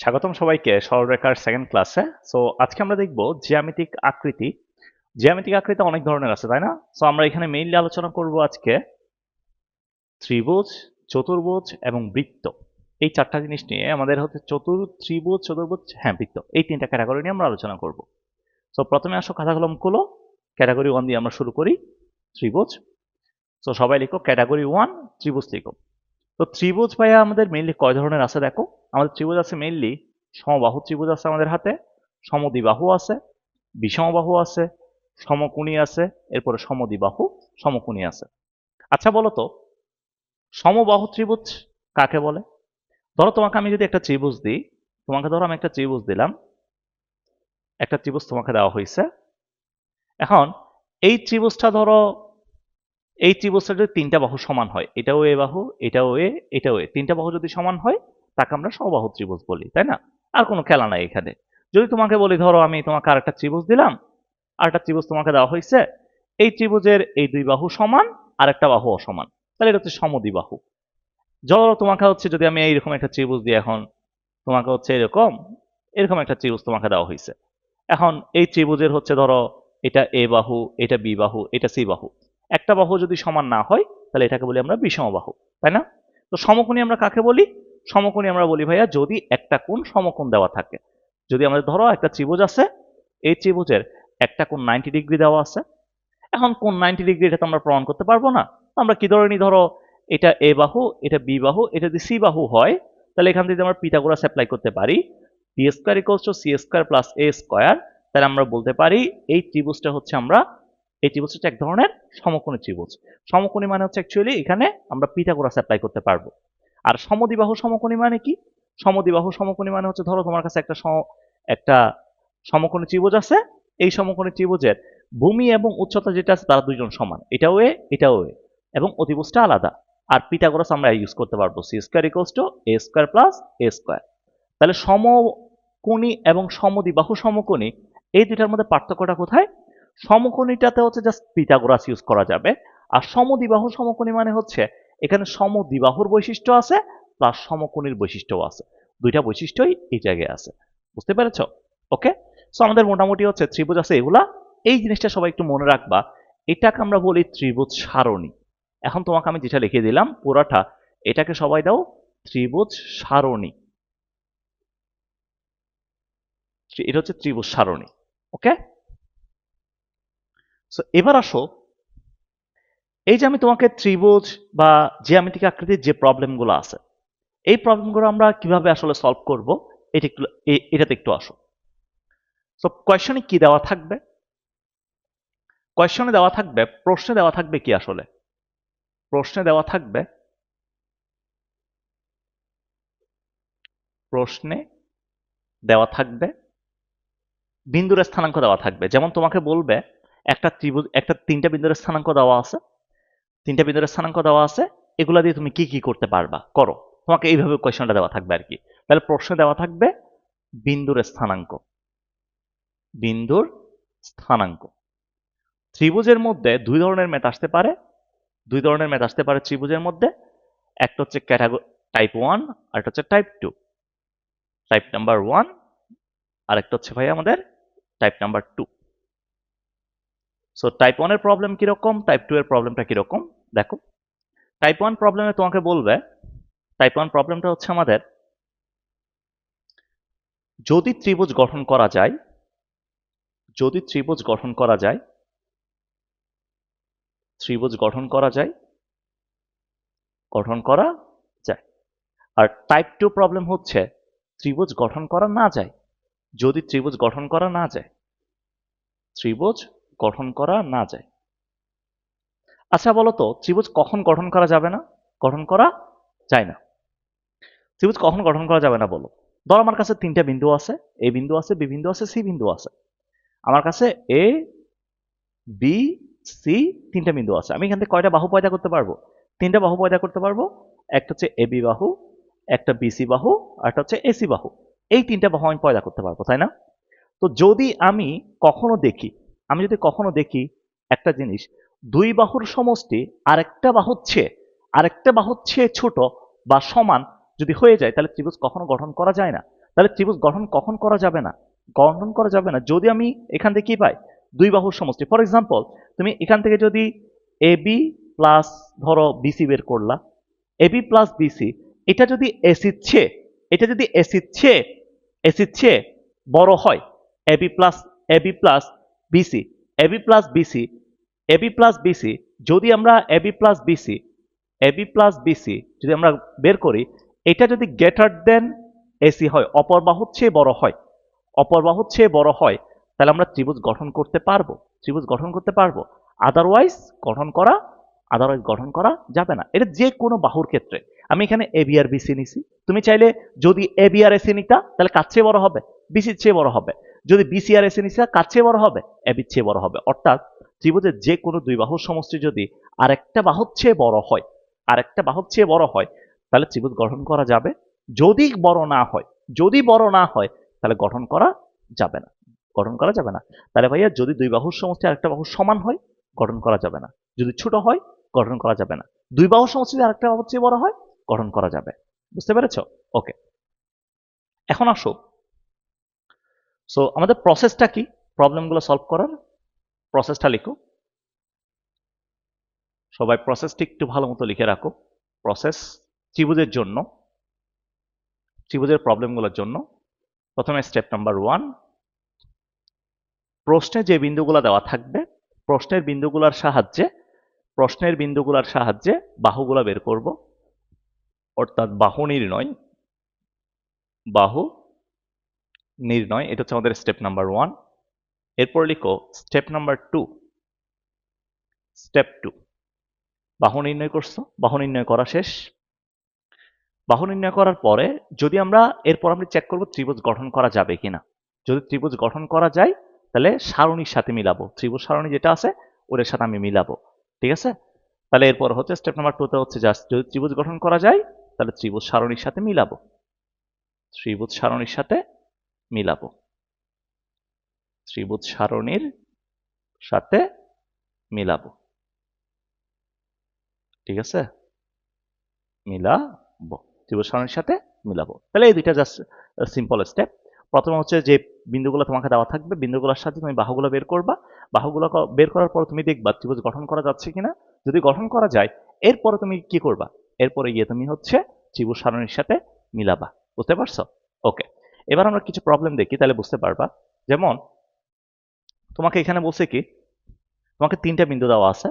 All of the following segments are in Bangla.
স্বাগতম সবাইকে সরলরেখার সেকেন্ড ক্লাসে সো আজকে আমরা দেখব জ্যামিতিক আকৃতি। জ্যামিতিক আকৃতি অনেক ধরনের আছে, তাই না? সো আমরা এখানে মেইনলি আলোচনা করব আজকে ত্রিভুজ, চতুর্ভুজ এবং বৃত্ত। এই চারটা জিনিস নিয়ে আমাদের হচ্ছে চতুর, ত্রিভুজ, চতুর্ভুজ হ্যাঁ বৃত্ত। এই তিনটা ক্যাটাগরি নিয়ে আমরা আলোচনা করব। সো প্রথমে আসো খাতা কলম খুলো ক্যাটাগরি ওয়ান দিয়ে আমরা শুরু করি, ত্রিভুজ। সো সবাই লিখো ক্যাটাগরি ওয়ান ত্রিভুজ লিখো। তো ত্রিভুজ ভাইয়া, আমাদের মেইনলি কয় ধরনের আছে দেখো? আমাদের ত্রিভুজ আছে মেইনলি সমবাহু ত্রিভুজ আছে আমাদের হাতে, সমদ্বিবাহু আছে, বিষমবাহু আছে, সমকোণী আছে, এরপরে সমদ্বিবাহু, সমকোণী আছে। আচ্ছা বলো তো, সমবাহু ত্রিভুজ কাকে বলে? ধরো তোমাকে আমি যদি একটা ত্রিভুজ দিই, তোমাকে ধরো আমি একটা ত্রিভুজ দিলাম, একটা ত্রিভুজ তোমাকে দেওয়া হয়েছে এখন এই ত্রিভুজটা ধরো এই ত্রিভুজটা যদি তিনটা বাহু সমান হয়, এটাও এ বাহু, এটাও এ এটাও এ, তিনটা বাহু যদি সমান হয়, তাকে আমরা সমবাহু ত্রিভুজ বলি, তাই না? আর কোনো খেলা নাই এখানে। যদি তোমাকে বলি, ধরো আমি তোমাকে আরেকটা ত্রিভুজ দিলাম, আরেকটা ত্রিভুজ তোমাকে দেওয়া হয়েছে, এই ত্রিভুজের এই দুই বাহু সমান আর একটা বাহু অসমান। তাহলে এটা হচ্ছে সমদ্বিবাহু। ধরো তোমাকে হচ্ছে, যদি আমি এইরকম একটা ত্রিভুজ দিই এখন, তোমাকে হচ্ছে এরকম এরকম একটা ত্রিভুজ তোমাকে দেওয়া হয়েছে। এখন এই ত্রিভুজের হচ্ছে, ধরো এটা এ বাহু, এটা বি বাহু, এটা সি বাহু। একটা বাহু যদি সমান না হয়, তাহলে এটাকে বলি আমরা বিষমবাহু, তাই না? তো সমকোণী আমরা কাকে বলি? সমকোণী আমরা বলি, ভাইয়া, যদি একটা কোণ সমকোণ দেওয়া থাকে, যদি আমাদের ধরো একটা ত্রিভুজ আছে, এই ত্রিভুজের একটা কোণ নাইনটি ডিগ্রি দেওয়া আছে, এখন কোন নাইনটি ডিগ্রি এটা তো আমরা প্রমাণ করতে পারব না আমরা কি ধরে নিই, ধরো এটা এ বাহু, এটা বি বাহু, এটা যদি সি বাহু হয়, তাহলে এখান থেকে আমরা পিথাগোরাস অ্যাপ্লাই করতে পারি B square equals to C square plus A square তাহলে আমরা বলতে পারি এই ত্রিভুজটা হচ্ছে আমরা এই ত্রিভুজটা হচ্ছে এক ধরনের সমকোণী ত্রিভুজ। সমকোণী মানে হচ্ছে অ্যাকচুয়ালি এখানে আমরা পিথাগোরাস অ্যাপ্লাই করতে পারব। আর সমদ্বিবাহু সমকোণী মানে কি? সমদ্বিবাহু সমকোণী মানে হচ্ছে ধরো তোমার কাছে একটা একটা সমকোণী ত্রিভুজ আছে। এই সমকোণী ত্রিভুজের ভূমি এবং উচ্চতা যেটা আছে তারা দুইজন সমান। এটাও এ এটাও এ। এবং অতিভুজটা আলাদা। আর পিথাগোরাস আমরা ইউজ করতে পারব। C square equals to A square plus A square তাহলে সমকোণী এবং সমদ্বিবাহু সমকোণী, এই দুইটার মধ্যে পার্থক্যটা কোথায়? সমকোণীটাতে হচ্ছে জাস্ট পিথাগোরাস ইউজ করা যাবে। আর সমদ্বিবাহু, সমকোণী মানে হচ্ছে এখানে সমদ্বিবাহুর বৈশিষ্ট্য আছে প্লাস সমকোণীর বৈশিষ্ট্যও আছে। দুইটা বৈশিষ্ট্যই এই জায়গায় আছে। বুঝতে পেরেছ? ওকে সো আমাদের মোটামুটি হচ্ছে ত্রিভুজ আছে এগুলা। এই জিনিসটা সবাই একটু মনে রাখবা, এটাকে আমরা বলি ত্রিভুজ সারণী। এখন তোমাকে আমি যেটা লিখে দিলাম, পুরাটা, এটাকে সবাই দাও, ত্রিভুজ সারণী। এটা হচ্ছে ত্রিভুজ সারণী। ওকে সো এবার আসো, এই যে আমি তোমাকে ত্রিভুজ বা জ্যামিতিক আকৃতির যে প্রবলেমগুলো আছে, এই প্রবলেমগুলো আমরা কীভাবে আসলে সলভ করব, এটা একটু এটাতে একটু আসো। সো কোয়েশনে কি দেওয়া থাকবে? কোয়েশনে দেওয়া থাকবে, প্রশ্নে দেওয়া থাকবে কি আসলে? প্রশ্নে দেওয়া থাকবে, প্রশ্নে দেওয়া থাকবে, বিন্দুর স্থানাঙ্ক দেওয়া থাকবে। যেমন তোমাকে বলবে একটা ত্রিভুজ, একটা তিনটা বিন্দুর স্থানাঙ্ক দেওয়া আছে। তিনটা বিন্দুর স্থানাঙ্ক দেওয়া আছে। এগুলা দিয়ে তুমি কি কি করতে পারবা? করো। তোমাকে এইভাবে কোয়েশনটা দেওয়া থাকবে আর কি তাহলে প্রশ্নে দেওয়া থাকবে, বিন্দুর স্থানাঙ্ক। বিন্দুর স্থানাঙ্ক। ত্রিভুজের মধ্যে দুই ধরনের ম্যাথ আসতে পারে। দুই ধরনের ম্যাথ আসতে পারে ত্রিভুজের মধ্যে। একটা হচ্ছে ক্যাটাগরি টাইপ ওয়ান আর একটা হচ্ছে type two type number one আর একটা হচ্ছে ভাই আমাদের type number two so type ওয়ানের প্রবলেম কীরকম? টাইপ টু এর প্রবলেমটা কীরকম? দেখো। টাইপ ওয়ান প্রবলেমে তোমাকে বলবে টাইপ ওয়ান প্রবলেমটা হচ্ছে আমাদের, যদি ত্রিভুজ গঠন করা যায়, যদি ত্রিভুজ গঠন করা যায়, ত্রিভুজ গঠন করা যায়, গঠন করা যায়। আর টাইপ টু প্রবলেম হচ্ছে, ত্রিভুজ গঠন করা না যায়। যদি ত্রিভুজ গঠন করা না যায়, ত্রিভুজ গঠন করা না যায়। আচ্ছা বলো তো ত্রিভুজ কখন গঠন করা যাবে না? গঠন করা যায় না। ত্রিভুজ কখন গঠন করা যাবে না, বলো? ধর আমার কাছে তিনটা বিন্দু আছে। এ বিন্দু আছে, বি বিন্দু আছে, সি বিন্দু আছে। আমার কাছে এ, বি, সি তিনটা বিন্দু আছে। আমি এখান থেকে কয়টা বাহু পয়দা করতে পারব? তিনটা বাহু পয়দা করতে পারব। একটা হচ্ছে এ বি বাহু, একটা বিসি বাহু, আর একটা হচ্ছে এসি বাহু। এই তিনটা বাহু আমি পয়দা করতে পারব, তাই না? তো যদি আমি কখনো দেখি আমি যদি কখনো দেখি একটা জিনিস, দুই বাহুর সমষ্টি আরেকটা বাহুর চেয়ে, আরেকটা বাহুর চেয়ে ছোট বা সমান যদি হয়ে যায়, তাহলে ত্রিভুজ কখনো গঠন করা যায় না। তাহলে ত্রিভুজ গঠন কখন করা যাবে না? গঠন করা যাবে না। যদি আমি এখান থেকে কি পাই? দুই বাহুর সমষ্টি। ফর এক্সাম্পল তুমি এখান থেকে যদি এ বি প্লাস ধরো বিসি বের করলা এ বি প্লাস বিসি এটা যদি এসির চেয়ে, এটা যদি এসির চেয়ে চেয়ে বড় হয় A B plus A B plus BC A B plus BC A B plus BC যদি আমরা A B plus BC A B plus BC যদি আমরা বের করি, এটা যদি গ্রেটার দেন এসি হয়, অপর বাহুর চেয়ে বড় হয়, অপর বাহুর চেয়ে বড় হয়, তাহলে আমরা ত্রিভুজ গঠন করতে পারব, ত্রিভুজ গঠন করতে পারব। আদারওয়াইজ গঠন করা আদারওয়াইজ গঠন করা যাবে না। এটা যে কোনো বাহুর ক্ষেত্রে। আমি এখানে এ বি আর বিসি নিছি। তুমি চাইলে যদি এ বি আর এসি নিতা, তাহলে কার চেয়ে বড় হবে? বিসির চেয়ে বড় হবে। যদি বিসি আর এসি নিতা কার চেয়ে বড় হবে? এ বির চেয়ে বড় হবে। অর্থাৎ ত্রিভুজের যে কোনো দুই বাহুর সমষ্টি যদি আরেকটা বাহুর চেয়ে বড় হয়, আরেকটা বাহুর চেয়ে বড় হয়, তাহলে ত্রিভুজ গঠন করা যাবে। যদি বড় না হয়, যদি বড় না হয়, তাহলে গঠন করা যাবে না। গঠন করা যাবে না। তাহলে ভাইয়া, যদি দুই বাহুর সমষ্টি আরেকটা বাহুর সমান হয়, গঠন করা যাবে না। যদি ছোট হয়, গঠন করা যাবে না। দুই বাহুর সমষ্টি যদি আরেকটা বাহুর চেয়ে বড় হয়, গঠন করা যাবে। বুঝতে পেরেছ? ওকে এখন আসো। সো আমাদের প্রসেসটা কি? প্রবলেমগুলো সলভ করার প্রসেসটা লিখো। সবাই প্রসেসটি একটু ভালো মতো লিখে রাখো। প্রসেস ত্রিভুজের জন্য, ত্রিভুজের প্রবলেমগুলোর জন্য। প্রথমে স্টেপ নাম্বার ওয়ান প্রশ্নে যে বিন্দুগুলো দেওয়া থাকবে, প্রশ্নের বিন্দুগুলোর সাহায্যে, প্রশ্নের বিন্দুগুলোর সাহায্যে বাহুগুলো বের করব। অর্থাৎ বাহু নির্ণয়, বাহু নির্ণয় এটা হচ্ছে আমাদের স্টেপ নাম্বার ওয়ান এরপর লিখো step number two step two বাহু নির্ণয় করছ, বাহু নির্ণয় করা শেষ। বাহু নির্ণয় করার পরে যদি আমরা, এরপর আমরা চেক করব ত্রিভুজ গঠন করা যাবে কিনা। যদি ত্রিভুজ গঠন করা যায়, তাহলে সারণীর সাথে মিলাবো। ত্রিভুজ সারণী যেটা আছে, ওদের সাথে আমি মিলাবো। ঠিক আছে? তাহলে এরপর হচ্ছে স্টেপ নাম্বার টুতে হচ্ছে জাস্ট যদি ত্রিভুজ গঠন করা যায়, তাহলে ত্রিভুজ সারণীর সাথে মিলাবো। ত্রিভুজ সারণীর সাথে মিলাবো। ত্রিভুজ সারণীর সাথে মিলাবো। ঠিক আছে? মিলাবো। ত্রিভুজ সারণীর সাথে মিলাবো। তাহলে এই দুইটা জাস্ট সিম্পল স্টেপ প্রথমে হচ্ছে যে বিন্দুগুলো তোমাকে দেওয়া থাকবে, বিন্দুগুলোর সাথে তুমি বাহুগুলো বের করবা। বাহুগুলো বের করার পর তুমি দেখবা ত্রিভুজ গঠন করা যাচ্ছে কিনা। যদি গঠন করা যায়, এরপরে তুমি কি করবা? এরপরে গিয়ে তুমি হচ্ছে ত্রিভুজ সারণীর সাথে মিলাবা। বুঝতে পারছ? ওকে এবার আমরা কিছু প্রবলেম দেখি, তাহলে বুঝতে পারবা। যেমন, তোমাকে এখানে বলছে কি, তোমাকে তিনটা বিন্দু দেওয়া আছে।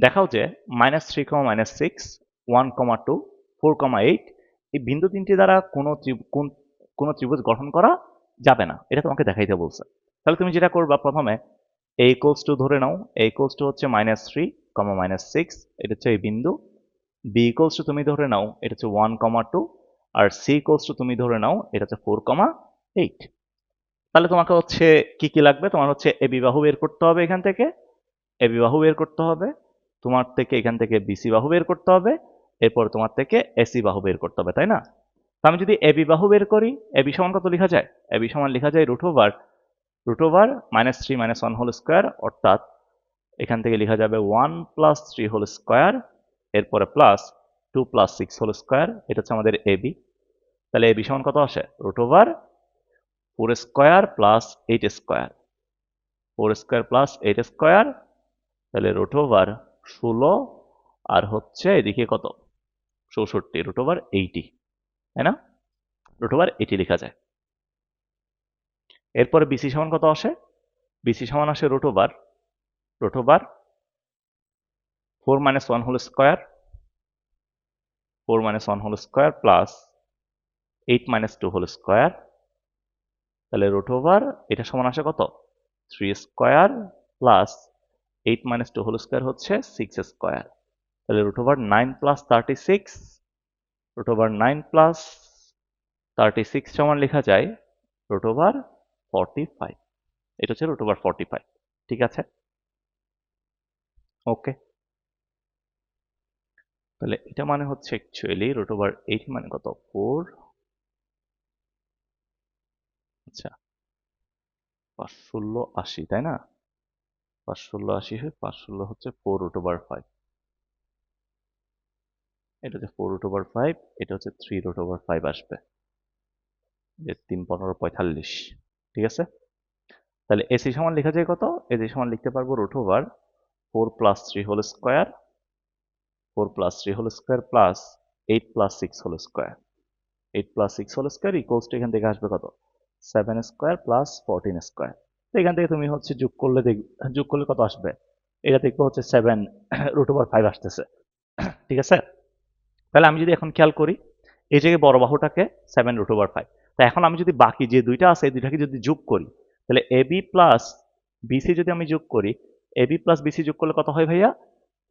দেখাও যে minus three comma minus six one comma two four comma eight এই বিন্দু তিনটি দ্বারা কোনো কোন- ত্রিভুজ গঠন করা যাবে না। এটা তোমাকে দেখাইতে বলছে। তাহলে তুমি যেটা করবা প্রথমে এ ইকোলস টু ধরে নাও এ ইকোলস টু হচ্ছে minus three comma minus six এটা হচ্ছে এই বিন্দু। বি ইকোলস টু তুমি ধরে নাও, এটা হচ্ছে ওয়ান কমা টু আর সি টু তুমি ধরে নাও, এটা হচ্ছে ফোর কমা এইট তাহলে তোমাকে হচ্ছে কি কি লাগবে? তোমার হচ্ছে এ বাহু বের করতে হবে এখান থেকে এ বিবাহ বের করতে হবে, তোমার থেকে এখান থেকে বিসি বাহু বের করতে হবে, এরপর তোমার থেকে এসি বাহু বের করতে হবে, তাই না? আমি যদি এবি বাহু বের করি এ বি সমান কত লেখা যায়? এ বি সমান লেখা যায় root over root over minus three minus one whole square অর্থাৎ এখান থেকে লেখা যাবে one plus three whole square এরপরে plus two plus six whole square এটা হচ্ছে আমাদের এবি তাহলে এবি সমান কত আসে? Root over four square plus eight square four square plus eight square তাহলে রুট ওভার ষোলো, আর হচ্ছে এদিকে কত? চৌষট্টি রুট ওভার এইটি তাই না? রুট ওভার এইটি লেখা যায়। এরপরে বিসি সমান কত আসে? বিসি সমান আসে root over root over four minus one whole square four minus one whole square plus eight minus two whole square তাহলে রুট ওভার এটা সমান আসে কত? Three square plus eight minus two whole square হচ্ছে সিক্স স্কোয়ার তাহলে root over nine plus thirty six root over nine plus thirty six সমান লেখা যায় রুট ওভার ফর্টি ফাইভ এটা হচ্ছে রুট ওভার ফর্টি ফাইভ ঠিক আছে? ওকে তাহলে এটা মানে হচ্ছে অ্যাকচুয়ালি রুট ওভার এইট মানে কত? ফোর আচ্ছা। পাঁচ ষোলো আশি, তাই না? পাঁচ ষোলো আশি হয় পাঁচ ষোলো হচ্ছে ফোর রুট ওভার ফাইভ এটা হচ্ছে ফোর রুট ওভার ফাইভ এটা হচ্ছে থ্রি রুট ওভার ফাইভ আসবে। যে তিন, পনেরো, পঁয়তাল্লিশ, ঠিক আছে? তাহলে এসি সমান লেখা যায় কত? এসি সমান লিখতে পারব root over four plus three whole square four plus three whole square plus eight plus six whole square eight plus six whole square equals to এখান থেকে আসবে কত? Seven square plus fourteen square তো এখান থেকে তুমি হচ্ছে যোগ করলে দেখ, যোগ করলে কত আসবে? এটা দেখব হচ্ছে সেভেন রুট ওভার ফাইভ আসতেছে। ঠিক আছে? তাহলে আমি যদি এখন খেয়াল করি, এই জায়গায় বড় বাহুটাকে সেভেন রুট ওভার ফাইভ তা এখন আমি যদি বাকি যে দুইটা আছে, এই দুইটাকে যদি যোগ করি, তাহলে এ বি প্লাস বিসি যদি আমি যোগ করি এ বি প্লাস বিসি যোগ করলে কত হয় ভাইয়া?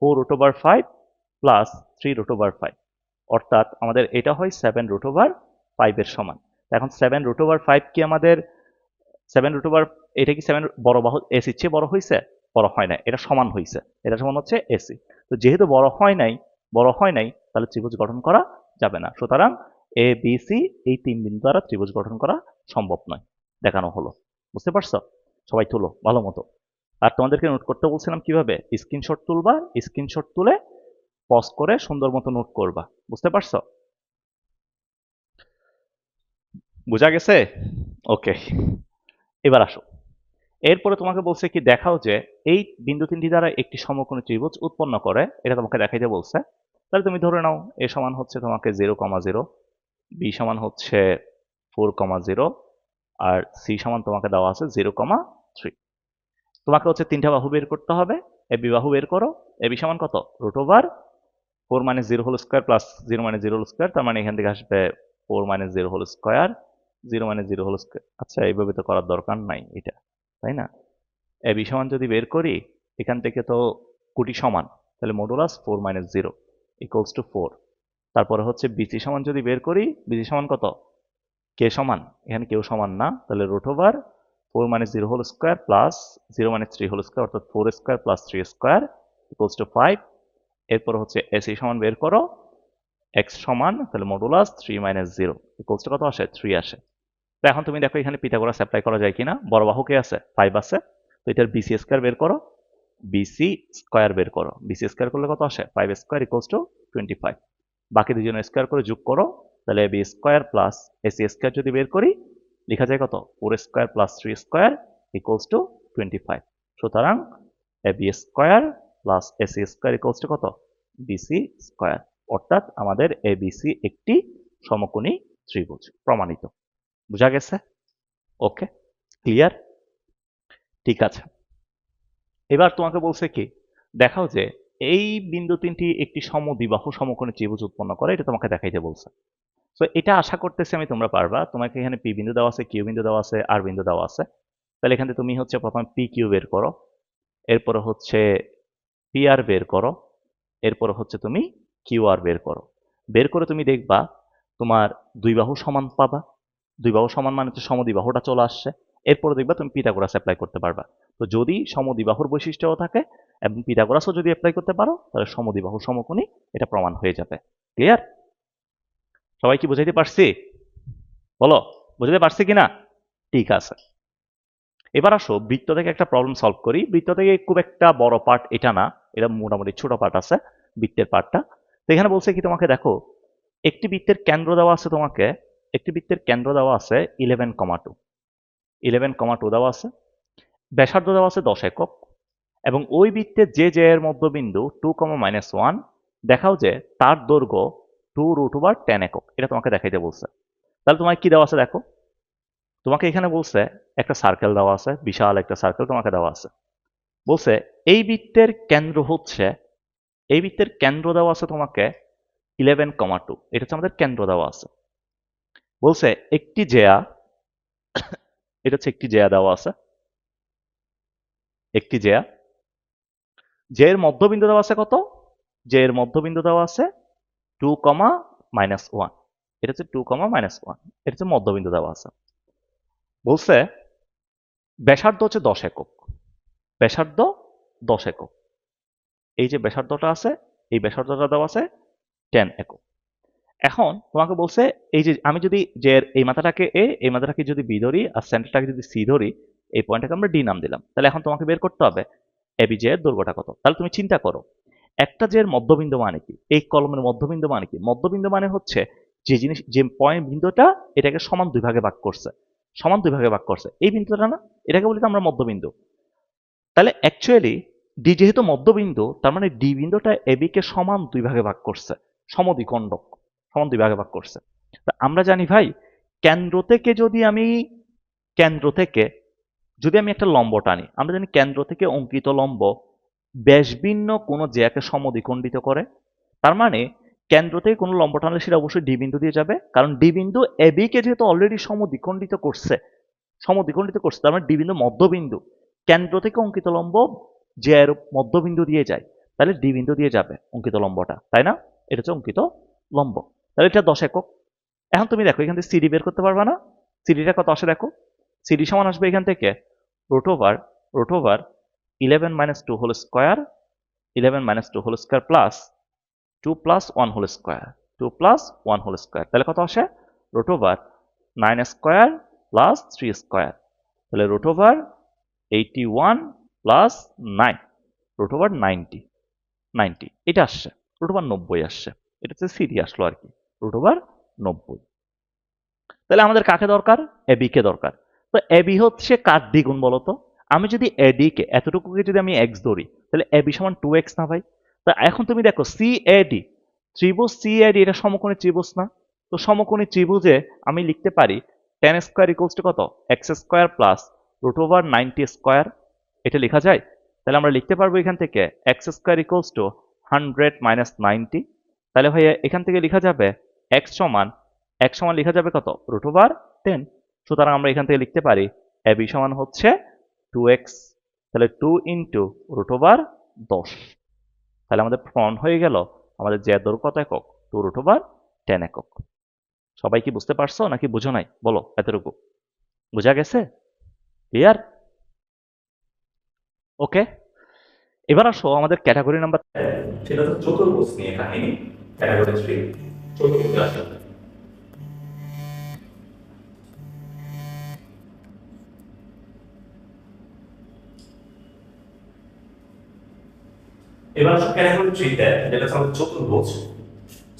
Four root over five plus three root over five অর্থাৎ আমাদের এটা হয় সেভেন রুট ওভার ফাইভের সমান। এখন সেভেন রুট ওভার ফাইভ কি আমাদের সেভেন রুট ওভার এটা কি সেভেন বড় বাহু এসির চেয়ে বড় হয়েছে বড় হয় না এটা সমান হয়েছে এটা সমান হচ্ছে এসি তো যেহেতু বড় হয় নাই, বড় হয় নাই, তাহলে ত্রিভুজ গঠন করা যাবে না। সুতরাং এ বি সি এই তিন বিন্দু দ্বারা ত্রিভুজ গঠন করা সম্ভব নয়। দেখানো হলো। বুঝতে পারছ? সবাই তুলো, ভালো মতো। আর তোমাদেরকে নোট করতে বলছিলাম কীভাবে? স্ক্রিনশট তুলবা স্ক্রিনশট তুলে পজ করে সুন্দর মতো নোট করবা। বুঝতে পারছ? বোঝা গেছে? ওকে, এবার আসো। এরপরে তোমাকে বলছে কি, দেখাও যে এই বিন্দু তিনটি দ্বারা একটি সমকোণী ত্রিভুজ উৎপন্ন করে, এটা তোমাকে দেখাইতে বলছে। তাহলে তুমি ধরে নাও, এ সমান হচ্ছে তোমাকে জিরো কমা জিরো, বি সমান হচ্ছে ফোর কমা জিরো, আর সি সমান তোমাকে দেওয়া আছে জিরো কমা থ্রি। তোমাকে হচ্ছে তিনটা বাহু বের করতে হবে, এ বি বাহু বের করো, এ বি সমান কত? Root over four minus zero whole square plus zero minus zero whole square, তার মানে এখান থেকে আসবে four minus zero whole square zero minus zero whole square. আচ্ছা এইভাবে তো করার দরকার নাই এটা, তাই না? এ বি সমান যদি বের করি, এখান থেকে তো কুটি সমান, তাহলে modulus four minus zero equals to four তারপরে হচ্ছে বিসি সমান যদি বের করি বিসি সমান কত? কে সমান, এখানে কেউ সমান না, তাহলে root over four minus zero whole square plus zero minus three whole square অর্থাৎ four square plus three square equals to five এরপর হচ্ছে এসি সমান বের করো এক্স সমান, তাহলে modulus three minus zero equals to কত আসে? থ্রি আসে। তো এখন তুমি দেখো এখানে পিথাগোরাস অ্যাপ্লাই করা যায় কিনা? বড় বাহু কে আছে ফাইভ আছে। তো এটার বিসি স্কোয়ার বের করো। বিসি স্কোয়ার বের করো। বিসি স্কোয়ার করলে কত আসে? Five square equals to twenty five বাকি দুজনের স্কোয়ার করে যোগ করো। তাহলে B square plus AC square যদি বের করি, লেখা যায় কত? Four square plus three square equals to twenty five সুতরাং A B square plus AC square equals to কত? বিসি স্কোয়ার অর্থাৎ আমাদের এ বিসি একটি সমকোণী ত্রিভুজ, প্রমাণিত। বোঝা গেছে? ওকে ক্লিয়ার ঠিক আছে। এবার তোমাকে বলছে কি, দেখাও যে এই বিন্দু তিনটি একটি সমদ্বিবাহু সমকোণী ত্রিভুজ উৎপন্ন করে, এটা তোমাকে দেখাইতে বলছে। তো এটা আশা করতেছি আমি তোমরা পারবা। তোমাকে এখানে পি বিন্দু দেওয়া আছে কিউ বিন্দু দেওয়া আছে আর বিন্দু দেওয়া আছে। তাহলে এখানে তুমি হচ্ছে প্রথমে পি কিউ বের করো। এরপরে হচ্ছে পি আর বের করো। এরপরে হচ্ছে তুমি কিউ আর বের করো। বের করে তুমি দেখবা তোমার দুই বাহু সমান পাবা। দুই বাহু সমান মানে হচ্ছে সমদ্বিবাহুটা চলে আসছে। এরপরে দেখবা তুমি পিথাগোরাস অ্যাপ্লাই করতে পারবা। তো যদি সমদ্বিবাহুর বৈশিষ্ট্যও থাকে এবং পিথাগোরাসও যদি অ্যাপ্লাই করতে পারো, তাহলে সমদ্বিবাহু সমকোণী এটা প্রমাণ হয়ে যাবে। ক্লিয়ার সবাই কি বুঝাইতে পারছি? বলো বুঝাতে পারছি কিনা? ঠিক আছে। এবার আসো, বৃত্ত থেকে একটা প্রবলেম সলভ করি। বৃত্ত থেকে খুব একটা বড় পার্ট এটা না, এটা মোটামুটি ছোট পার্ট আছে, বৃত্তের পার্টটা তো এখানে বলছে কি তোমাকে দেখো, একটি বৃত্তের কেন্দ্র দেওয়া আছে তোমাকে একটি বৃত্তের কেন্দ্র দেওয়া আছে eleven comma two eleven comma two দেওয়া আছে। ব্যাসার্ধ দেওয়া আছে দশ একক। এবং ওই বৃত্তের যে যে এর মধ্যবিন্দু টু কমা মাইনাস ওয়ান দেখাও যে তার দৈর্ঘ্য টু রুট ওভার টেন একক। এটা তোমাকে দেখাইতে বলছে। তাহলে তোমার কি দেওয়া আছে দেখো? তোমাকে এখানে বলছে একটা সার্কেল দেওয়া আছে, বিশাল একটা সার্কেল তোমাকে দেওয়া আছে। বলছে এই বৃত্তের কেন্দ্র হচ্ছে, এই বৃত্তের কেন্দ্র দেওয়া আছে তোমাকে ইলেভেন কমা টু এটা হচ্ছে আমাদের কেন্দ্র দেওয়া আছে। বলছে, একটি জেয়া এটা হচ্ছে একটি জেয়া দেওয়া আছে। একটি জেয়া। জে এর মধ্যবিন্দু দেওয়া আছে কত? জে এর মধ্যবিন্দু দেওয়া আছে টু কমা মাইনাস ওয়ান। এটা হচ্ছে টু কমা মাইনাস ওয়ান। এটা হচ্ছে মধ্যবিন্দু দেওয়া আছে। বলছে, ব্যাসার্ধ হচ্ছে দশ একক। ব্যাসার্ধ দশ একক। এই যে ব্যাসার্ধটা আছে, এই ব্যাসার্ধটা দেওয়া আছে টেন একক। এখন তোমাকে বলছে, এই যে আমি যদি যে এই মাথাটাকে এ, এই মাথাটাকে যদি বি ধরি আর সেন্টারটাকে যদি সি ধরি, এই পয়েন্টটাকে আমরা ডি নাম দিলাম। তাহলে এখন তোমাকে বের করতে হবে এবি জে এর দৈর্ঘ্যটা কত? তাহলে তুমি চিন্তা করো, একটা যে মধ্যবিন্দু মানে কি? এই কলমের মধ্যবিন্দু মানে কি? মধ্যবিন্দু মানে হচ্ছে যে জিনিস, যে পয়েন্ট বিন্দুটা এটাকে সমান দুই ভাগে ভাগ করছে। সমান দুই ভাগে ভাগ করছে। এই বিন্দুটা না, এটাকে বলি আমরা মধ্যবিন্দু। তাহলে অ্যাকচুয়ালি ডি যেহেতু মধ্যবিন্দু, তার মানে ডি বিন্দুটা এবি কে সমান দুই ভাগে ভাগ করছে, সমদ্বিখণ্ডক। সমান দুই ভাগে ভাগ করছে। তা আমরা জানি ভাই, কেন্দ্র থেকে যদি আমি, কেন্দ্র থেকে যদি আমি একটা লম্ব টানি, আমরা জানি কেন্দ্র থেকে অঙ্কিত লম্ব ব্যাসভিন্ন কোনো জ্যাকে সমদ্বিখণ্ডিত করে। তার মানে কেন্দ্র থেকে কোনো লম্ব টানলে সেটা অবশ্যই ডি বিন্দু দিয়ে যাবে, কারণ ডি বিন্দু কে যেহেতু অলরেডি সমদ্বিখণ্ডিত করছে সমদ্বিখণ্ডিত করছে, তার মানে ডি বিন্দু মধ্যবিন্দু। কেন্দ্র থেকে অঙ্কিত লম্ব যে এর মধ্যবিন্দু দিয়ে যায়, তাহলে ডি বিন্দু দিয়ে যাবে অঙ্কিত লম্বটা, তাই না? এটা হচ্ছে অঙ্কিত লম্ব। তাহলে এটা দশ একক। এখন তুমি দেখো, এখান থেকে সিডি বের করতে পারবা না। সিডিটা কত আসে দেখো? সিডি সমান আসবে এখান থেকে root over root over eleven minus two whole square eleven minus two whole square plus two plus one whole square two plus one whole square তাহলে কত আসে? Root over nine square plus three square তাহলে root over eighty one plus nine root over ninety ninety এটা আসছে রুট ওভার নব্বই আসছে। এটা হচ্ছে সিডি আসলো আর কি। রুট ওভার নব্বই। তাহলে আমাদের কাকে দরকার? এবি দরকার। তো এবি হচ্ছে কার দ্বিগুণ বলতো? আমি যদি এডি এতটুকুকে যদি আমি এক্স ধরি, তাহলে এবি সমান টু এক্স না ভাই? তা এখন তুমি দেখো সি এডি ত্রিভুজ সি এডি এটা সমকোণী ত্রিভুজ না? তো সমকোণী ত্রিভুজে আমি লিখতে পারি টেন স্কোয়ার ইকুয়ালস টু কত? X square plus root over ninety square এটা লেখা যায়? তাহলে আমরা লিখতে পারব এখান থেকে x square equals to hundred minus ninety তাহলে ভাইয়া, এখান থেকে লেখা যাবে এক্স সমান এক্স সমান লেখা যাবে কত? রুট ওভার টেন সুতরাং আমরা এখান থেকে লিখতে পারি এবি সমান হচ্ছে টু এক্স তাহলে টু ইন্টু রুট ওভার দশ। তাহলে আমাদের ফ্রন্ট হয়ে গেল, আমাদের যে কত একক? টু রুট ওভার টেন একক। সবাই কি বুঝতে পারছ নাকি বুঝো নাই? বলো, এতটুকু। বোঝা গেছে? ক্লিয়ার ওকে এবার আসো আমাদের ক্যাটাগরি নাম্বার সেটা তো চতুর্ভুজ নিয়ে কাহিনী ক্যাটাগরি থ্রি চতুর্ভুজ আসলে এবার আসো ক্যাটাগরি থ্রিতে যেটা হচ্ছে আমাদের চতুর্ভুজ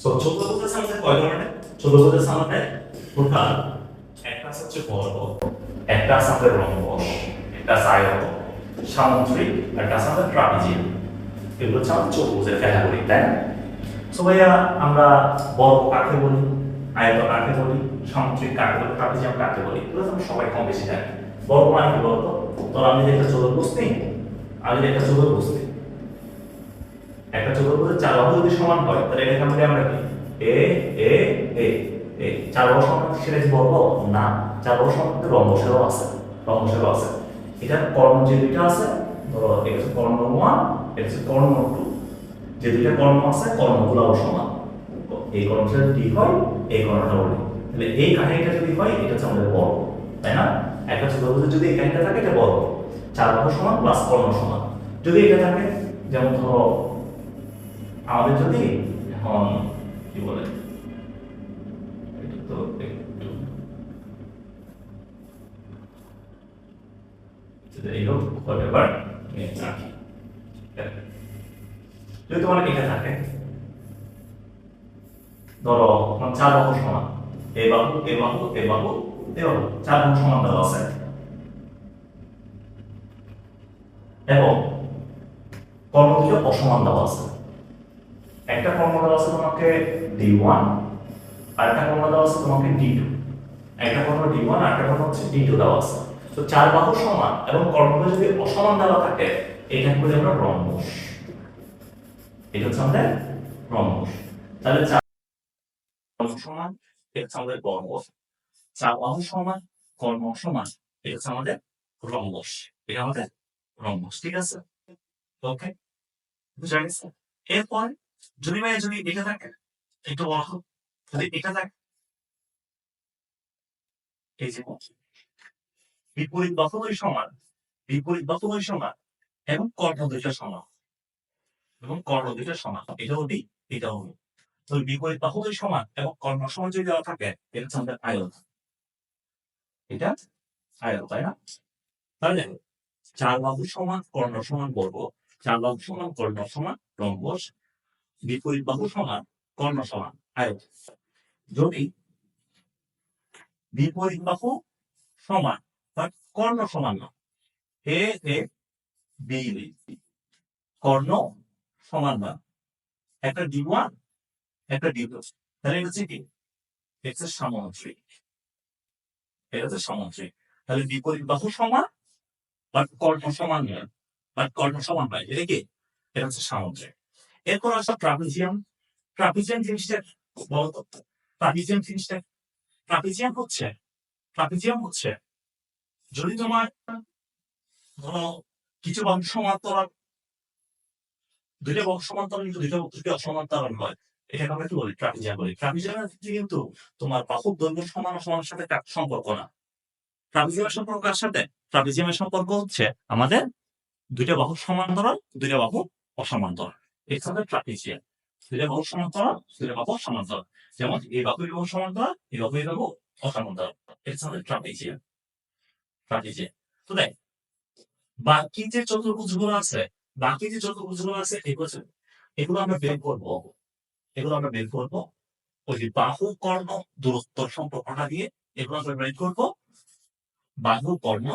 সো চতুর্ভুজ আছে আমাদের কয় ধরনের? চতুর্ভুজ আছে আমাদের টোটাল। একটা হচ্ছে বর্গ, একটা আছে রম্বস একটা আছে আয়ত সামুদ্রিক একটা আছে ট্রাপিজিয়াম এগুলো হচ্ছে আমাদের চতুর্ভুজের ক্যাটাগরি তাই সো ভাইয়া, আমরা বর্গ কাকে বলি, আয়ত কাকে বলি সামুদ্রিক কাকে বলি ট্রাপিজিয়াম কাকে বলি, এগুলো আমরা সবাই কম বেশি জানি। বর্গ মানে কি বলতো? ধর আমি একটা চতুর্ভুজ নিই আমি একটা চতুর্ভুজ নিই একটা চতুর্ভুজের চার বাহু যদি সমান হয়, তাহলে এটাকে আমরা আমরা কি? এ এ এ এ। চার বাহু সেটা কি না। চার বাহু সমান রম্বসেরও আছে রম্বসেরও আছে। এটার কর্ণ যে দুইটা আছে, ধরো, এটা হচ্ছে কর্ণ ওয়ান এটা হচ্ছে কর্ণ টু যে দুইটা কর্ণ আছে কর্ণগুলো সমান। এই কর্ণটা যদি হয়, এই কর্ণটা বলি তাহলে এই কাহিনীটা যদি হয়, এটা হচ্ছে আমাদের বর্গ তাই না? একটা চতুর্ভুজে যদি এই কাহিনীটা থাকে, এটা বর্গ চার বাহু সমান প্লাস কর্ণ সমান। যদি এটা থাকে, যেমন ধরো, আমাদের যদি এখন, কি বলে? এটা তো একটু যদি এইরকম whatever নিয়ে রাখি। যদি তোমার এটা থাকে। ধরো চার বাহু সমান। এ বাহু এ বাহু এ বাহু এ বাহু। চার বাহু সমান দেওয়া আছে। এবং দুটো অসমান দেওয়া আছে। একটা কর্ম দেওয়া আছে তোমাকে ডি ওয়ান আর একটা কর্ণ দেওয়া আছে তোমাকে ডি টু। একটা কর্ম ডি ওয়ান আর একটা কর্ণ হচ্ছে ডি টু দেওয়া আছে। তো চার বাহু সমান এবং কর্ণগুলো যদি অসমান দেওয়া থাকে এটাকে বলি আমরা রম্বস। আমাদের বাহু সমান এটা হচ্ছে আমাদের এটা আমাদের ঠিক আছে? ওকে এরপর যদি ভাই যদি এটা থাকে একটু তো, যদি এটা থাকে এই যে বিপরীত বাহুবই সমান বিপরীত বাহুবই সমান এবং কর্ণ সমান। এবং কর্ণ দুইটা সমান। এটা হবি এটা হবি তো বিপরীত বাহুবই সমান এবং কর্ণ সমান যদি দেওয়া থাকে, এটা হচ্ছে আমাদের আয়ত এটা আয়ত তাই না? তাহলে চার বাহু সমান কর্ণ সমান বর্গ, চার বাহু সমান কর্ণ সমান রম্বস বিপরীত বাহু সমান কর্ণ সমান আয়ত যদি বিপরীত বাহু সমান বা কর্ণ সমান না, এ এ বি, কর্ণ সমান না একটা ডি ওয়ান একটা ডি টু তাহলে এটা হচ্ছে কি? এটা হচ্ছে সামন্ত্রিক। এটা হচ্ছে সামন্ত্রিক। তাহলে বিপরীত বাহু সমান বাট কর্ণ সমান নয়। বাট কর্ণ সমান নয়। এটা কি? এটা হচ্ছে সামুদ্রিক। এরপর আসা ট্রাপিজিয়াম। ট্রাপিজিয়াম জিনিসটা বলতো ট্রাপিজিয়াম জিনিসটা, ট্রাপিজিয়াম হচ্ছে ট্রাপিজিয়াম হচ্ছে, যদি তোমার ধরো কিছু বাহু সমান্তরাল দুইটা বাহু সমান্তরাল কিন্তু দুইটা দুইটা অসমান্তরাল হয় এটাকে আমরা কি বলি ট্রাপিজিয়াম বলি ট্রাপিজিয়ামের ক্ষেত্রে কিন্তু তোমার বাহু দৈর্ঘ্য সমান সমানের সাথে সম্পর্ক না ট্রাপিজিয়ামের সম্পর্ক কার সাথে ট্রাপিজিয়ামের সম্পর্ক হচ্ছে আমাদের দুইটা বাহু সমান্তরাল দুইটা বাহু অসমান্তরাল এটা হচ্ছে ট্রাপিজিয়াম দুইটা বাহু সমান্তরাল দুইটা বাহু সমান্তরাল যেমন এই বাহু এই বাহু সমান্তরাল এই বাহু এই বাহু অসমান্তরাল এটা হচ্ছে ট্রাপিজিয়াম ট্রাপিজিয়াম তো দেখ বাকি যে চতুর্ভুজগুলো আছে বাকি যে যত চতুর্ভুজগুলো আছে এগুলো আছে, এগুলো আমরা বের করব এগুলো আমরা বের করব। ওই যে বাহু কর্ণ দূরত্ব সম্পর্কটা দিয়ে এগুলো আমরা বের করব। বাহু কর্ণ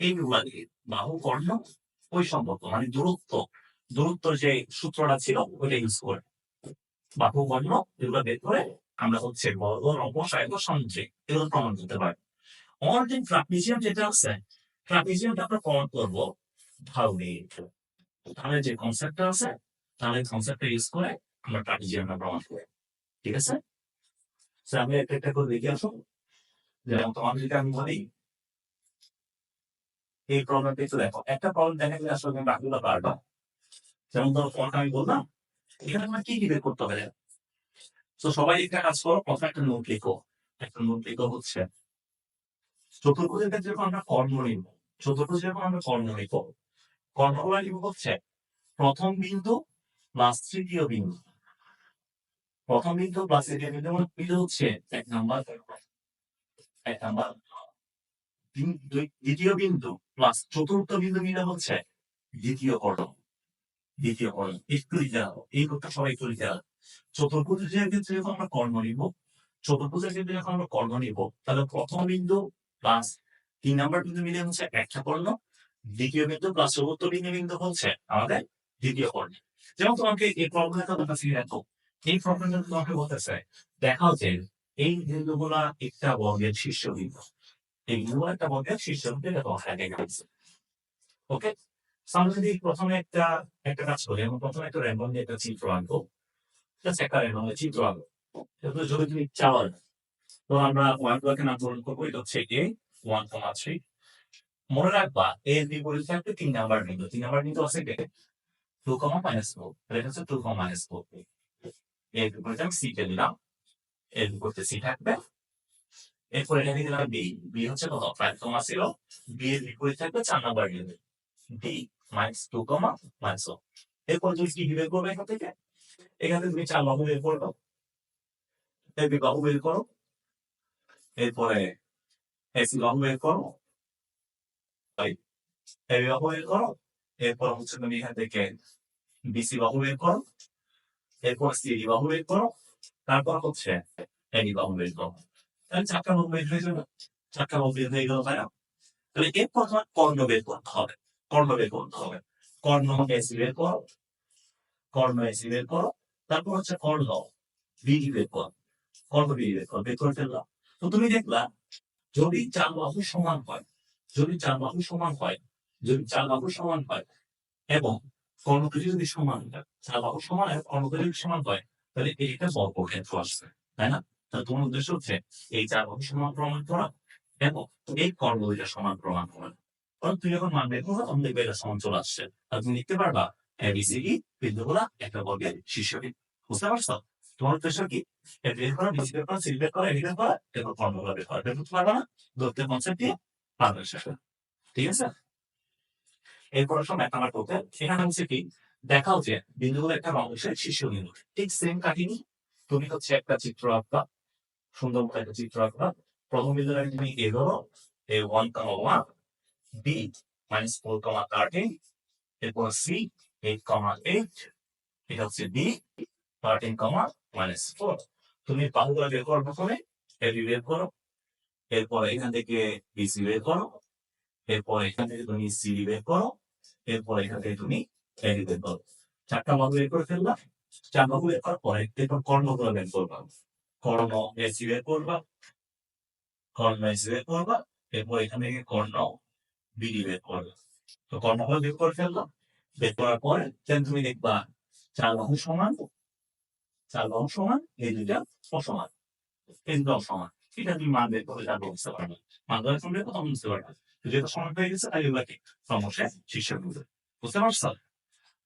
এইগুলা দিয়ে। বাহু কর্ণ ওই সম্পর্ক মানে দূরত্ব। দূরত্ব যে সূত্রটা ছিল ওইটা ইউজ করে। বাহু কর্ণ এগুলো বের করে আমরা হচ্ছে বর্গ অপসায়ক সন্ত্রিক এগুলো প্রমাণ করতে পারি অনলাইন ট্রাপিজিয়াম যেটা আছে ট্রাপিজিয়ামটা আমরা প্রমাণ করব। ঢাউনি তাহলে যে কনসেপ্টটা আছে তাহলে কনসেপ্টটা ইউজ করে আমরা ট্রাপিজিয়ামটা প্রমাণ করি ঠিক আছে? So, আমি একটা একটা করে দেখে আসো যেমন তোমার যদি আমি বলি এই প্রবলেমটা একটু দেখো। একটা প্রবলেম দেখা গেলে আসলে তুমি বাকিগুলো পারবা। যেমন ধরো তোমাকে আমি বললাম এখানে তোমার কি কি বের করতে হবে? তো সবাই একটা কাজ করো প্রথমে একটা নোট লিখো। একটা নোট লিখো হচ্ছে চতুর্ভুজের ক্ষেত্রে আমরা কর্ণ নিব চতুর্ভুজের আমরা কর্ণ নিব নিব হচ্ছে প্রথম বিন্দু প্লাস তৃতীয় বিন্দু। প্রথম বিন্দু প্লাস তৃতীয় বিন্দু মানে বিন্দু হচ্ছে এক নাম্বার। এক নাম্বার। দ্বিতীয় বিন্দু প্লাস চতুর্থ বিন্দু মিলে হচ্ছে দ্বিতীয় কর্ণ দ্বিতীয় কর্ণ একটু লিখে রাখো এই করতে সবাই একটু লিখে রাখো চতুর্ভুজের ক্ষেত্রে যখন আমরা কর্ণ নিব, চতুর্ভুজের ক্ষেত্রে যখন আমরা কর্ণ নিব, তাহলে প্রথম বিন্দু প্লাস তিন নম্বর বিন্দু মিলে হচ্ছে একটা কর্ণ। দ্বিতীয় বিন্দু প্লাস চতুর্থ বিন্দু বিন্দু হচ্ছে আমাদের দ্বিতীয় কর্ণ যেমন তোমাকে এই প্রবলেমটা কাছে দেখো। এই প্রবলেমটা তোমাকে বলতেছে, দেখাও যে এই বিন্দুগুলা একটা বর্গের শীর্ষবিন্দু এই বিন্দুগুলো একটা বর্গের শীর্ষবিন্দু এটা তোমার হাতে গেছে ওকে আমরা যদি প্রথমে একটা একটা কাজ করি এবং প্রথমে একটা র্যান্ডম দিয়ে একটা চিত্র আঁকবো। জাস্ট একটা র্যান্ডম চিত্র আঁকবো। এরপর যদি তুমি চাও, তো আমরা ওয়ান ব্লকে নামকরণ করব, এটা হচ্ছে এ ওয়ান কমা থ্রি মনে রাখবা এ এর বিপরীত থাকবে তিন নাম্বার বিন্দু তিন নাম্বার বিন্দু আছে কে? টু কমা মাইনাস ফোর এটা হচ্ছে টু কমা মাইনাস ফোর এর বিপরীতে আমি সি কে দিলাম এর বিপরীতে সি থাকবে। এরপর এখানে দিলাম? বি বি হচ্ছে কত? ফাইভ কমা জিরো বি এর বিপরীত থাকবে চার নাম্বার বিন্দু D minus two comma minus four এরপর তুমি কি বের করবে এখান থেকে? এখান তুমি চার বাহু বের করো এই বি বাহু বের করো। এরপরে এসি বাহু বের করো। এই বাহু বের করো এরপর হচ্ছে তুমি এখান থেকে বিসি বাহু বের করো এরপর সিডি বাহু বের করো তারপর হচ্ছে এডি বাহু বের করো তাহলে চারটা বাহু হয়ে চারটা হয়ে গেল তাই না তাহলে এরপর তোমার কর্ণ বের করতে হবে কর্ণ বের করতে হবে কর্ণ এসি বের করো কর্ণ এসি বের করো তারপর হচ্ছে কর্ণ বিডি বের করো কর্ণ বিডি বের করো বের করে ফেললাম তো তুমি দেখলা যদি চার বাহু সমান হয় যদি চার বাহু সমান হয় যদি চার বাহু সমান হয় এবং কর্ণকেজি যদি সমান হয় চার বাহু সমান এবং কর্ণকেজি যদি সমান হয় তাহলে এইটা বর্গক্ষেত্র আসবে তাই না তাহলে তোমার উদ্দেশ্য হচ্ছে এই চার বাহু সমান প্রমাণ করা এবং এই কর্ণ দুইটা সমান প্রমাণ করা কারণ তুই যখন মান বের তখন দেখবে এটা সমান চলে আসছে আর তুমি লিখতে পারবা এবিসিডি বিন্দুগুলা একটা বর্গের শীর্ষবিন্দু বুঝতে পারছ তোমার উদ্দেশ্য কি এ বের করা বিসি বের করা সি বের করা বের করা এরপর কর্ণগুলো বের করা বের করতে পারবা না ধরতে কনসেপ্ট দিয়ে শেষে ঠিক আছে? এরপর এক নাম্বার করতে এখানে হচ্ছে কি? দেখাও যে বিন্দুগুলো একটা রঙের শীর্ষবিন্দু ঠিক সেম কাহিনী। তুমি হচ্ছে একটা চিত্র আঁকবা। সুন্দর মতো একটা চিত্র আঁকবা। প্রথম বিন্দুটা তুমি এ ধরো। A one comma one B minus four comma thirteen এরপর সি এইট কমা এইট এটা হচ্ছে B thirteen comma minus four তুমি বাহুগুলো বের করো প্রথমে এবি বের করো। এরপর এখান থেকে বিসি বের করো। এরপর এখান থেকে তুমি সিডি বের করো। এরপর এখান থেকে তুমি এডি বের করো। চারটা বাহু বের করে ফেললা। চার বাহু বের করার পরে এরপর কর্ণগুলো বের করবা। কর্ণ এসি বের করবা। কর্ণ এসি বের করবা। এরপর এখান থেকে কর্ণ বিডি বের করবা। তো কর্ণগুলো বের করে ফেললাম বের করার পরে দেন তুমি দেখবা চার বাহু সমান। চার বাহু সমান, এই দুইটা অসমান। এই দুটো অসমান। এটা তুমি মান বের করে যাবে বুঝতে পারবে মান ধরে তুমি কথা বুঝতে পারবে যেহেতু সমান হয়ে গেছে তাই এবার সমস্যা শীর্ষ বুঝতে বুঝতে পারছ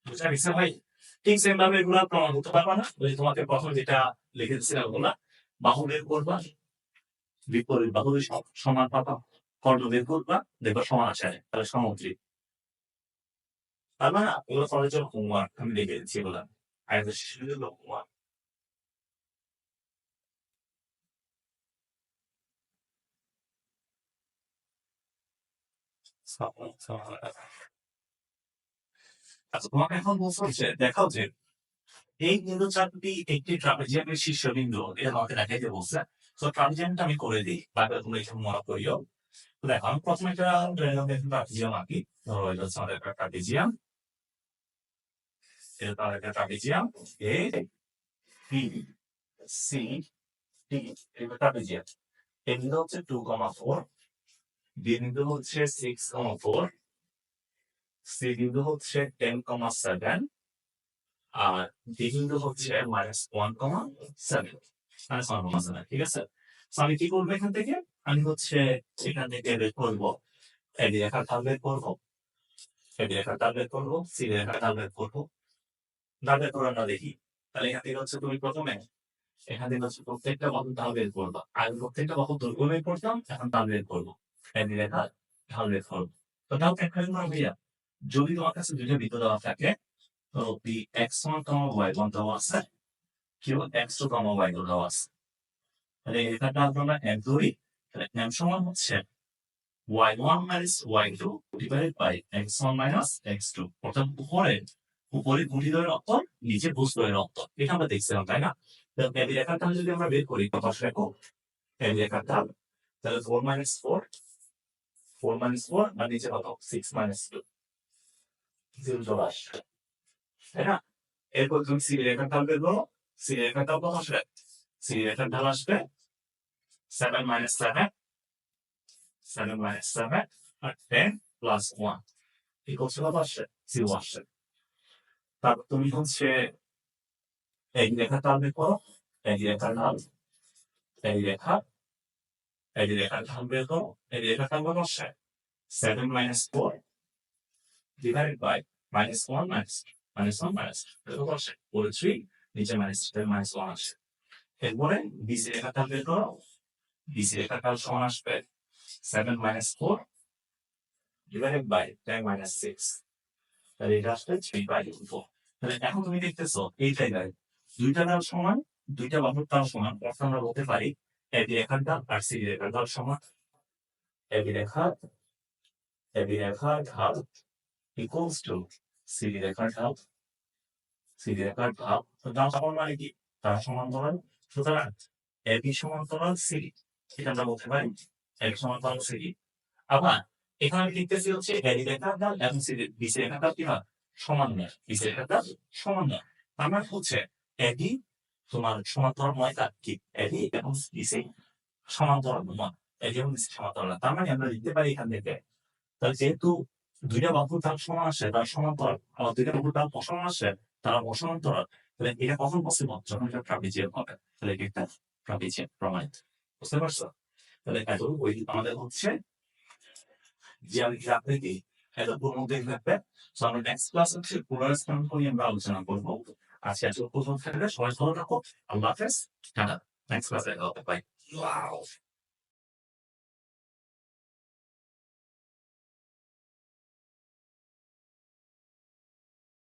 বুঝা পারছ ভাই ঠিক সেম ভাবে এগুলো প্রমাণ করতে পারবা না ওই তোমাকে প্রথমে যেটা লিখে দিচ্ছিলাম ওগুলা বাহু বের করবা বিপরীত বাহু সমান পাবা কর্ণ বের করবা দেখবা সমান আছে তাহলে সমুদ্রী তার মানে এগুলো করার হোমওয়ার্ক আমি লিখে দিচ্ছি এগুলা আর এটা শিশুদের হোমওয়ার্ক আচ্ছা তোমাকে এখন বলতে হচ্ছে দেখাও যে এই বিন্দু চারটি একটি ট্রাপিজিয়ামের শীর্ষবিন্দু এটা আমাকে দেখাইতে বলছে তো ট্রাপিজিয়ামটা আমি করে দিই তারপরে তোমরা এখানে মনে করিও দেখো আমি প্রথমে একটা ট্রাপিজিয়াম আঁকি ধরো এটা হচ্ছে আমাদের একটা ট্রাপিজিয়াম এটা তার একটা trapezium A B C D এটা ট্রাপিজিয়াম এ বিন্দু হচ্ছে টু কমা ফোর বিন্দু হচ্ছে সিক্স কমা ফোর সি বিন্দু হচ্ছে টেন কমা সেভেন আর ডি বিন্দু হচ্ছে minus one comma seven minus one comma seven ঠিক আছে? আমি কি করব এখান থেকে? আমি হচ্ছে এখান থেকে বের করব এডি ঢাল বের করব এডি ঢাল বের করব সি ঢাল বের করব বের করে আমরা দেখি, তাহলে এখান থেকে হচ্ছে তুমি প্রথমে এখান থেকে হচ্ছে প্রত্যেকটা বাহু ঢাল বের করবা আর প্রত্যেকটা বাহু দৈর্ঘ্য বের করতাম, এখন ঢাল বের করব। রেখা ঢাল এক না ভাইয়া যদি তোমার কাছে দুইটা বৃত্ত দেওয়া থাকে, তো এক্স ওয়ান ওয়াই ওয়ান দেওয়া আছে Q x two y two দেওয়া আছে? তাহলে এখানটা আমরা এম ধরি, তাহলে এম সমান হচ্ছে y one minus y two divided by x one minus x two অর্থাৎ উপরে উপরে গুটি দ্বয়ের অক্ষর নিচে দ্বয়ের অক্ষর এটা আমরা দেখছিলাম, তাই না? তাহলে ঢাল যদি আমরা বের করি কো রেখার ঢাল তাহলে four minus four four minus four আর নিচে কত সিক্স মাইনাস টু জিরো চলে আসছে। তাই না? এরপর তুমি সি রেখার ঢাল বের করো। সি রেখার ঢাল কত আসবে? সি রেখার ঢাল আসবে seven minus seven seven minus seven আর টেন প্লাস ওয়ান ইকুয়ালস কত আসছে? জিরো আসছে। তারপর তুমি হচ্ছে এই ঢাল বের করো। এই রেখার ঢাল এই রেখা করো এই রেখার ঢাল কত আসছে seven minus four divided by minus 1 minus minus 1 minus কত আসে পুরো 3 নিচে minus 3 minus 1 আসে এরপরে বিসি রেখাটা বের করো বিসি রেখাটা সমান আসবে 7 minus 4 divided by 10 minus 6 তাহলে এটা আসবে 3 by 4 তাহলে এখন তুমি দেখতেছো এই জায়গায় দুইটা ডাল সমান, দুইটা বাহুর ডাল সমান। অর্থাৎ আমরা বলতে পারি এবি রেখার ডাল আর সি রেখার ডাল সমান। এবি রেখা এবি রেখার ঢাল equals to CD রেখার ঢাল। CD রেখার ঢাল ডাল সমান মানে কি? তার সমান্তরাল। সুতরাং এবি সমান্তরাল সিডি এটা আমরা বলতে পারি। এবি সমান্তরাল সিডি আবার এখানে লিখতেছি হচ্ছে এবি রেখার ঢাল এবং সিডি বিসি রেখার ঢাল কি হয়? সমান নয়। বিসি রেখার ঢাল সমান নয়। তার মানে হচ্ছে এবি তোমার সমান্তরাল নয় তার কি এবি এবং বিসি সমান্তরাল নয় এবি এবং বিসি সমান্তরাল। তার মানে আমরা লিখতে পারি এখান থেকে। তাহলে যেহেতু দুইটা বাহুর ডাল সমান আসে, তার সমান্তরাল, আবার দুইটা বাহুর ডাল অসমান আসে, তারা অসমান্তরাল, তাহলে এটা কখন পসিবল যখন এটা ট্রাপিজিয়াম হবে। তাহলে এটা একটা ট্রাপিজিয়াম প্রমাণিত। বুঝতে পারছ? তাহলে এত ওই আমাদের হচ্ছে জ্যামিতিক আকৃতি, এত মধ্যে থাকবে তো আমরা নেক্সট ক্লাস হচ্ছে পুনরস্থান নিয়ে আমরা আলোচনা করব। আজকে আজকে প্রথম থাকবে সবাই ভালো থাকো। আল্লাহ হাফেজ। টাটা। নেক্সট ক্লাসে বাই